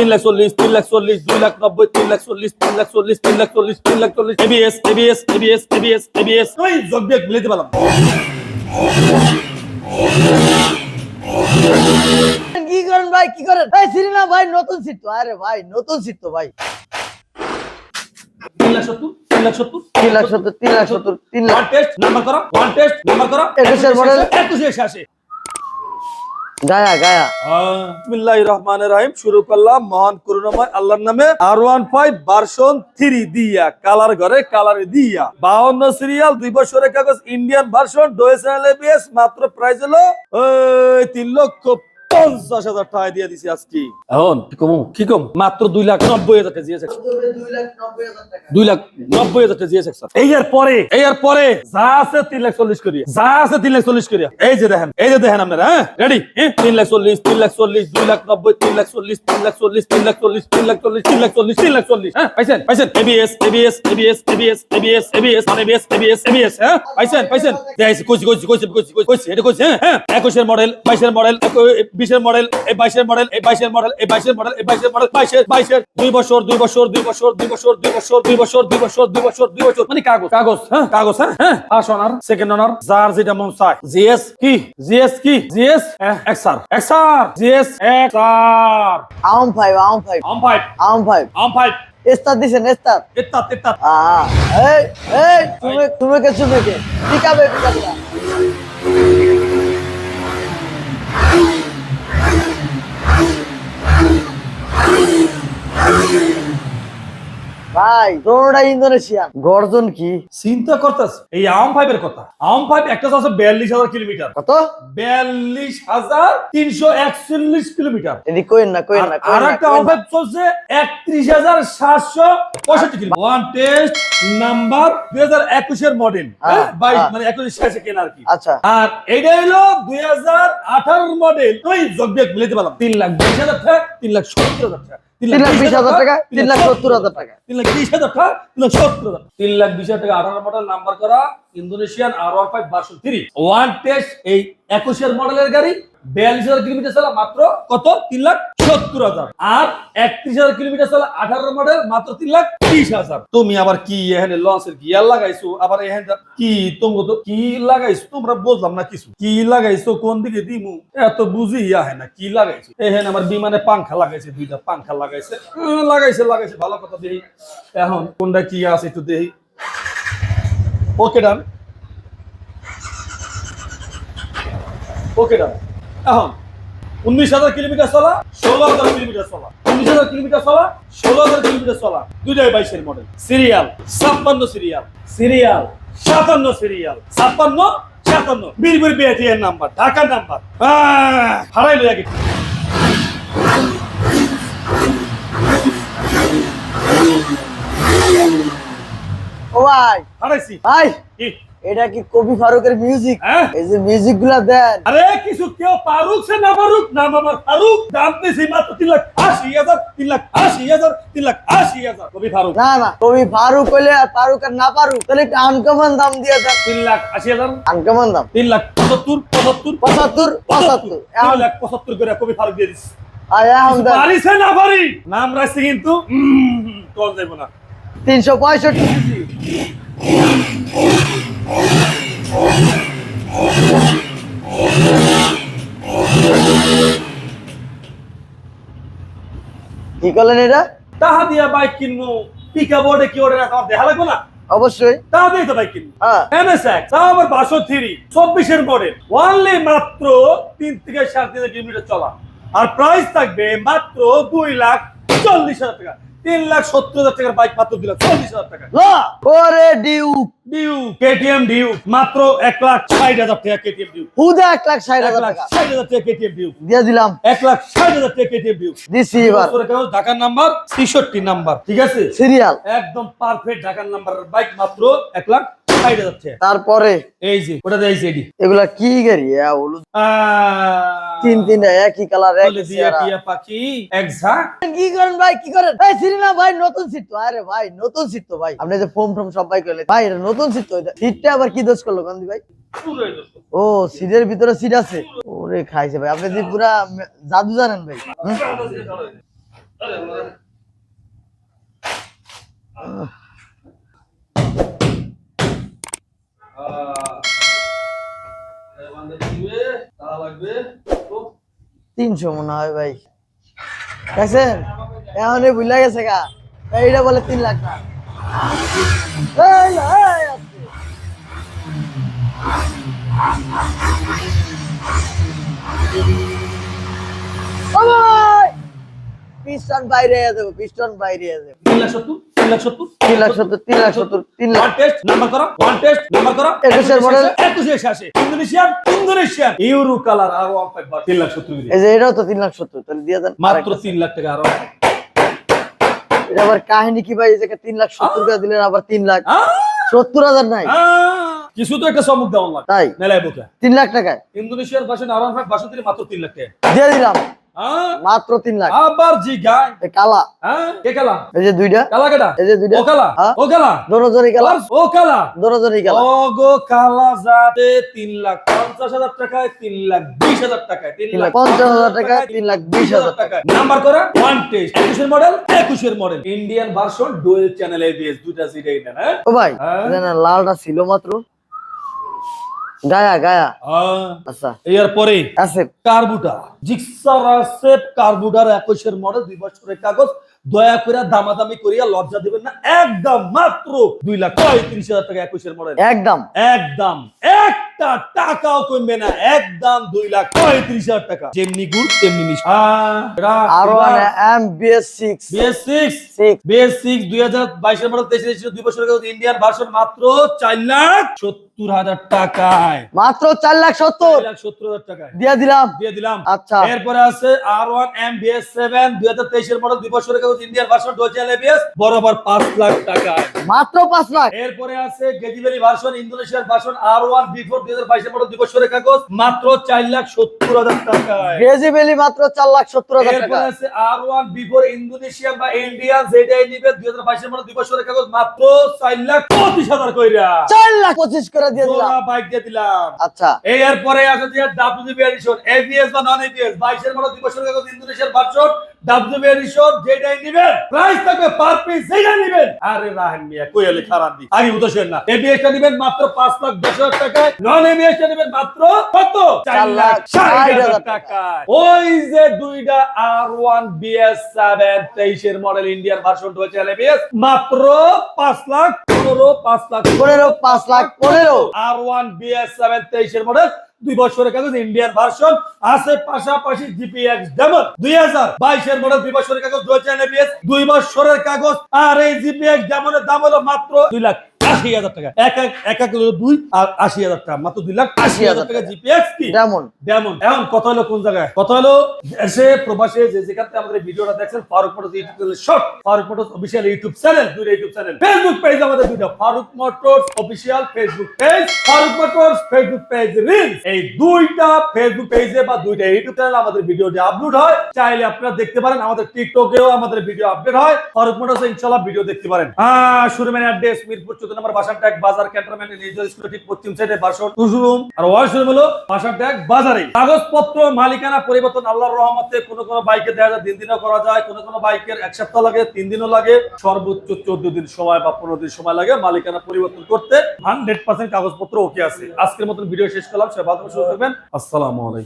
তিন লাখ চল্লিশ তিন লাখ চল্লিশ দুই লাখ নব্বই তিন লাখ চল্লিশ তিন লাখ চল্লিশ তিন লাখ চল্লিশ তিন লাখ চল্লিশ ABS ABS ABS ABS ABS ওই যোগ বিয়োগ মিলাইতে পারলাম কি করেন ভাই কি করেন এই সিরি না ভাই নতুন সিট তো আরে ভাই নতুন সিট তো ভাই তিন লাখ সত্তর তিন লাখ সত্তর তিন লাখ সত্তর তিন লাখ সত্তর তিন লাখ টেস্ট নাম্বার করো ওয়ান টেস্ট নাম্বার করো একুশের model। একুশে এসে আসে গায়া গায়া। বিসমিল্লাহির রহমান রহিম শুরু করলাম মহান করুণাময় আল্লাহর নামে R one five version three দিয়া কালার ঘরে কালার দিয়া। বাহান্ন সিরিয়াল দুই বছরের কাগজ ইন্ডিয়ান ভার্সন ডোয়েস মাত্র প্রাইস হলো তিন লক্ষ পঞ্চাশ হাজার টাকা দিয়ে দিছি আজকে এখন কি কম কি কম মাত্র দুই লাখ নব্বই হাজার টাকা দিয়েছে দুই লাখ নব্বই হাজার টাকা হাজার এই এর পরে এই এর পরে যা আছে তিন লাখ চল্লিশ করিয়া যা আছে তিন লাখ চল্লিশ করিয়া এই যে দেখেন এই যে দেখেন আপনারা হ্যাঁ রেডি তিন লাখ চল্লিশ তিন লাখ চল্লিশ দুই লাখ নব্বই তিন লাখ চল্লিশ তিন লাখ চল্লিশ তিন লাখ চল্লিশ তিন লাখ চল্লিশ তিন লাখ চল্লিশ তিন লাখ চল্লিশ হ্যাঁ পাইছেন পাইছেন ABS ABS ABS ABS ABS ABS মানে এবিএস এবিএস এবিএস হ্যাঁ পাইছেন পাইছেন কইছি কইছি কইছি কইছি কইছি এটা কইছি হ্যাঁ হ্যাঁ একুশের মডেল বাইশের মডেল বিশের মডেল এই বাইশের মডেল এই বাইশের মডেল এই বাইশের মডেল এই বাইশের মডেল বাইশের বাইশের। দুই বছর দুই বছর দুই বছর দুই বছর দুই বছর দুই বছর দুই বছর দুই বছর দুই বছর। মানে কাগজ। কাগজ হ্যাঁ? কাগজ হ্যাঁ? হ্যাঁ? ফার্স্ট অনার সেকেন্ড অনার যার যেটা মন চায়। জিএস কি? জিএস কি? GS? XR XR GS XR আম ফাইভ আম ফাইভ আম ফাইভ আম ফাইভ আম ফাইভ এস্তার দিছেন এস্তার ইত্তাত আহ। এই এই তুমি তুমি কে তুমি কে? টিকাবে টিকাবে ভাই? তোমরা ইন্দোনেশিয়ান। গর্জন কি? চিন্তা করতেছ এই আম ফাইভের কথা। আম ফাইভ একটা আছে বিয়াল্লিশ হাজার কিলোমিটার। কত? বিয়াল্লিশ হাজার তিনশো একচল্লিশ কিলোমিটার। এদি কইন না কইন না আর একটা আম ফাইভ চলছে একত্রিশ হাজার সাতশো পঁয়ষট্টি কিলোমিটার। ওয়ান টেস্ট নাম্বার দুই হাজার একুশের মডেল হ্যাঁ, বাইশ। মানে একুশ শেষে কেনা আর কি। আচ্ছা। আর এটা হলো দুই হাজার আঠারোর মডেল ওই জগবেগ মিলাতে পারলাম। তিন লাখ বিশ হাজার টাকা তিন লাখ সত্তর হাজার টাকা। তিন লাখ বিশ হাজার টাকা তিন লাখ সত্তর হাজার টাকা। তিন লাখ বিশ হাজার টাকা তিন লাখ সত্তর হাজার। তিন লাখ বিশ হাজার টাকা আঠারো মডেল নাম্বার করা Indonesian R one five version three one test এই একুশের মডেলের গাড়ি বিয়াল্লিশ হাজার কিলোমিটার চালা মাত্র কত? তিন লাখ সত্তর হাজার। আর একত্রিশ হাজার কিলোমিটার চালা আঠারো মডেল মাত্র তিন লাখ ত্রিশ হাজার। তুমি আবার কি এখানে লঞ্চের গিয়ার লাগাইছো? আবার এখানে কি তুমি তো কি লাগাইছো? তোমরা বুঝলাম না কিছু। কি লাগাইছো? কোন দিকে দিমু? এত বুঝি আহে না, কি লাগাইছো? এখানে আমার বিমানে পাংখা লাগাইছে, দুইটা পাংখা লাগাইছে। লাগাইছে লাগাইছে, ভালো কথা দেখি। এখন কোনটা কি আছে একটু দেখি। ওকে ডান ওকে ডান এখন উনিশ হাজার কিলোমিটার চলা, ষোলো হাজার কিলোমিটার চলা। উনিশ হাজার কিলোমিটার চলা, ষোলো হাজার কিলোমিটার চলা। দুইটাই বাইশের মডেল সিরিয়াল, ছাপ্পান্ন সিরিয়াল। সিরিয়াল, সাতান্ন সিরিয়াল। ছাপ্পান্ন, সাতান্ন। বীরবীর বিআটিএর নাম্বার ঢাকার নাম্বার হারাইলো আগে ও ভাই। হারাইছি। ভাই কি? এটা কি কবি ফারুকের মিউজিক হ্যাঁ? এই যে মিউজিকগুলা দেন। আরে কিছু কেউ সে না নাম আমার ফারুক জানতেছি মাত্র তিন লাখ আশি হাজার তিন লাখ আশি হাজার তিন লাখ আশি হাজার। কবি ফারুক। না না কবি ফারুক হইলে আর ফারুক আর না তাহলে একটু আনকমন দাম দিয়ে দেন। তিন লাখ আশি হাজার? আনকমন দাম। তিন লাখ পঁচাত্তর পঁচাত্তর পঁচাত্তর পঁচাত্তর। তিন লাখ পঁচাত্তর করে কবি ফারুক দিয়ে দিস আর দেন। পারিস না পারি? নাম রাখছি কিন্তু? দেবো না। তিনশো পঁয়ষট্টি কি করলেন এটা? তাহা দিয়া বাইক কিনবো। পিকা বোর্ডে কি ওরে আমার দেখা লাগবে না? অবশ্যই। তাহা দিয়ে তো বাইক কিনবো। হ্যাঁ। এমএসএক্স তাও আবার বাসো থ্রি চব্বিশের মডেল ওয়ানলি মাত্র তিন থেকে সাড়ে তিন কিলোমিটার চলা। আর প্রাইস থাকবে মাত্র দুই লাখ চল্লিশ হাজার টাকা। তিন লাখ সত্তর হাজার টাকার বাইক মাত্র দুই চল্লিশ হাজার টাকা। ওরে ডিউ। ডিউ কেটিএম ডিউ মাত্র এক লাখ ষাট হাজার টাকা কেটিএম ডিউ। হুদা এক লাখ ষাট হাজার টাকা। ষাট হাজার টাকা কেটিএম ডিউ। দিয়ে দিলাম। এক লাখ ষাট হাজার টাকা কেটিএম ডিউ। দিছি এবার। ঢাকার নাম্বার ছেষট্টি নাম্বার ঠিক আছে? সিরিয়াল। একদম পারফেক্ট ঢাকার নাম্বার বাইক মাত্র এক লাখ তারপরে? এই যে ওটা এগুলা কি গাড়ি? হলুদ। তিন তিনটা একই কালার পাখি কি করেন ভাই কি করেন? সিরি না ভাই নতুন সিট তো। আরে ভাই নতুন সিট তো ভাই। আপনি যে ফোন ফোন সব ভাই করলেন। ভাই এটা নতুন সিট তো সিটটা আবার কি দোষ করল গান্ধী ভাই? ও সিটের ভিতরে সিট আছে। ওরে খাইছে ভাই। আপনি যে পুরা জাদু জানেন ভাই। তিনশো মনে হয় ভাই। দেখছেন? এমনই ভুলে গেছে গা। এইটা বলে তিন লাখ ভাই! পিস্টন বাইরে দেবো পিস্টন বাইরে তিন লাখ সত্তর তিন লাখ সত্তর তিন লাখ সত্তর তিন লাখ টেস্ট নাম্বার করো। ওয়ান টেস্ট নাম্বার করো একুশের model। একুশে আসে ইন্দোনেশিয়ান ইন্দোনেশিয়ান। ইউরো কালার আর তিন লাখ সত্তর এই যে এটাও তো তিন লাখ সত্তর তাহলে দিয়ে দেন মাত্র তিন লাখ টাকা আরও এটা আবার কাহিনী কি ভাই? এই জায়গায় তিন লাখ সত্তর করে দিলেন আবার তিন লাখ সত্তর হাজার নাই! কিছু তো একটা চমক দেওয়ার লাগে তাই? মেলায় বোকা তিন লাখ টাকায়? ইন্দোনেশিয়ার ভাষণ আর ওয়ান ভাষণ দিলে মাত্র তিন লাখ টাকা। দিয়ে দিলাম! মাত্র তিন লাখ। আবার জি গায় কালা। হ্যাঁ? কে কালা? এই যে দুইটা। কালা কেটা? এই যে দুইটা। ও কালা? হ্যাঁ? ও কালা? দোনোজনই কালা। ও কালা? দোনোজনই কালা। ওগো কালা যাতে তিন লাখ পঞ্চাশ হাজার টাকায় তিন লাখ বিশ হাজার টাকায়। তিন লাখ পঞ্চাশ হাজার টাকা তিন লাখ বিশ হাজার টাকা নাম্বার করা ওয়ান টেস্ট একুশের মডেল একুশের model Indian version dual channel ABS দুটা সিটাই নেন হ্যাঁ? ও ভাই হ্যাঁ? না লালটা ছিল মাত্র। গায়া গায়া। আচ্ছা। আচ্ছা এরপরে আছে। কার্বুটা জিক্সার আছে কার্বুটার একুশের মডেল দুই বছরের কাগজ। দয়া করে দামাদামি করিয়া লজ্জা দিবেন না। একদম মাত্র দুই লাখ পঁয়ত্রিশ হাজার টাকা একুশের মডেল একদম। একদম। একটা টাকাও কমবে না। একদম দুই লাখ পঁয়ত্রিশ হাজার টাকা। যেমনি গুড় তেমনি R M BS six. BS six? Six. BS six দুই হাজার বাইশের মডেল তেইশ দুই বছর আগে ইন্ডিয়ান ভার্সন মাত্র চার লাখ সত্তর হাজার টাকায়। মাত্র চার লাখ সত্তর। লাখ সত্তর হাজার টাকায়। দিয়ে দিলাম। দিয়ে দিলাম। আচ্ছা। এরপরে আছে R one M BS seven দুই হাজার তেইশের মডেল দুই বছরের কাগজ ইন্ডিয়ান ভার্সন ডোজেল এবিএস বরাবর পাঁচ লাখ টাকায়। মাত্র পাঁচ লাখ। এরপরে আছে গেজিভেলি ভার্সন ইন্দোনেশিয়ার version R one V four দুই হাজার বাইশের মডেল দুই বছরের কাগজ মাত্র চার লাখ সত্তর হাজার টাকায়। গ্রেজিবেলি মাত্র চার লাখ সত্তর হাজার টাকা। এরপরে আছে R one V four Indonesian বা ইন্ডিয়ান যেটাই নিবে দুই হাজার বাইশের মডেল দুই বছরের কাগজ মাত্র চার লাখ পঁচিশ হাজার কইরা। চার লাখ পঁচিশ করে দিয়ে দিলাম। বাইক দিয়ে দিলাম। আচ্ছা। এরপরে আছে যে ডাব্লিউবি এডিশন এবিএস বা নন এবিএস 22 এর মডেল দুই বছরের কাগজ ইন্দোনেশিয়ার ভার্সন এডিশন যেটাই নেবেন প্রাইস থাকবে পার পিস যেটা নেবেন। আরে রাহেন মিয়া কোয়ালে খারাপ দি উদোষেন না। এবিএস টা নেবেন মাত্র 5 লাখ 10 হাজার টাকায় নন এবিএস টা নেবেন মাত্র কত? 4 লাখ 60 হাজার টাকায়। ওই যে দুইটা আর1 বিএস 7 23 এর মডেল ইন্ডিয়ান ভার্সন 2 এবিএস মাত্র 5 লাখ 15 5 লাখ পনেরো। পাঁচ লাখ পনেরো। আর ওয়ান বিএস সেভেন তেইশের মডেল দুই বছরের কাগজ ইন্ডিয়ান ভার্সন আছে পাশাপাশি জিপিএক্স ডেমন দুই হাজার বাইশের মডেল দুই বছরের কাগজ, দুই বছরের কাগজ, আর এই জিপিএক্স ডেমনের দাম হলো মাত্র দুই লাখ আশি হাজার টাকা। এক এক এক এক দুই আর আশি হাজার টাকা। মাত্র দুই লাখ আশি হাজার টাকা জিপিএক্স কি? এখন কথা হলো কোন জায়গায়? কথা হলো দেশে প্রবাসে যে যেখান থেকে আমাদের ভিডিওটা দেখছেন Farooq Motors YouTube channel short Farooq Motors official YouTube channel দুইটা ইউটিউব চ্যানেল ফেসবুক পেজ আমাদের দুইটা। Farooq Motors official Facebook page Farooq Motors Facebook page reels এই দুইটা ফেসবুক পেজে বা দুইটা ইউটিউব চ্যানেল আমাদের ভিডিও যে আপলোড হয়। চাইলে আপনারা দেখতে পারেন আমাদের টিকটকেও আমাদের ভিডিও আপডেট হয়। ফারুক মোটরস ইনশাআল্লাহ ভিডিও দেখতে পারেন। হ্যাঁ শোরুমের অ্যাড্রেস মিরপুর মালিকানা পরিবর্তন কোনো কোনো যায় করা যায়, কোনো কোনো বাইকের এক সপ্তাহ লাগে, তিন দিনও লাগে, সর্বোচ্চ চোদ্দ দিন সময় বা পনেরো দিন সময় লাগে মালিকানা পরিবর্তন করতে। হান্ড্রেড পার্সেন্ট কাগজপত্র ওকে আছে। আজকের মতন ভিডিও শেষ করলাম থাকবেন